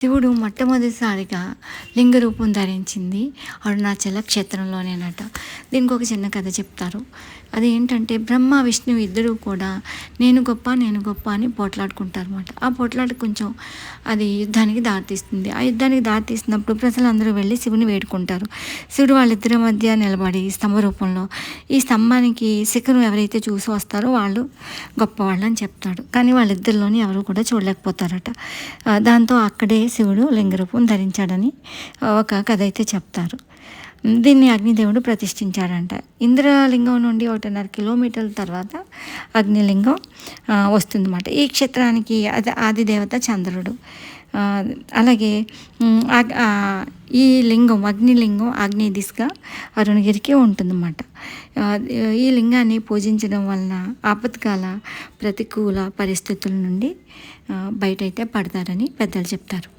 శివుడు మొట్టమొదటిసారిగా లింగ రూపం ధరించింది. అరుణాచల క్షేత్రంలోనేనట దీనికి ఒక చిన్న కథ చెప్తారు. అది ఏంటంటే బ్రహ్మ విష్ణువు ఇద్దరు కూడా నేను గొప్ప నేను గొప్ప అని పోట్లాడుకుంటారు అనమాట ఆ పోట్లాట కొంచెం అది యుద్ధానికి దారితీస్తుంది. ఆ యుద్ధానికి దారితీసినప్పుడు ప్రజలందరూ వెళ్ళి శివుని వేడుకుంటారు. శివుడు వాళ్ళిద్దరి మధ్య నిలబడి స్తంభ రూపంలో ఈ స్తంభానికి శిఖరం ఎవరైతే చూసి వస్తారో వాళ్ళు గొప్పవాళ్ళు అని చెప్తాడు. కానీ వాళ్ళిద్దరిలోని ఎవరు కూడా చూడలేకపోతారట. దాంతో అక్కడే శివుడు లింగరూపం ధరించాడని ఒక కథ అయితే చెప్తారు. దీన్ని అగ్నిదేవుడు ప్రతిష్ఠించాడంట. ఇంద్రలింగం నుండి ఒకటిన్నర కిలోమీటర్ల తర్వాత అగ్నిలింగం వస్తుందన్నమాట. ఈ క్షేత్రానికి అది ఆదిదేవత చంద్రుడు. అలాగే ఈ లింగం అగ్నిలింగం ఆగ్నేయ దిశగా అరుణగిరికి ఉంటుందన్నమాట. ఈ లింగాన్ని పూజించడం వలన ఆపత్కాల ప్రతికూల పరిస్థితుల నుండి బయటైతే పడతారని పెద్దలు చెప్తారు.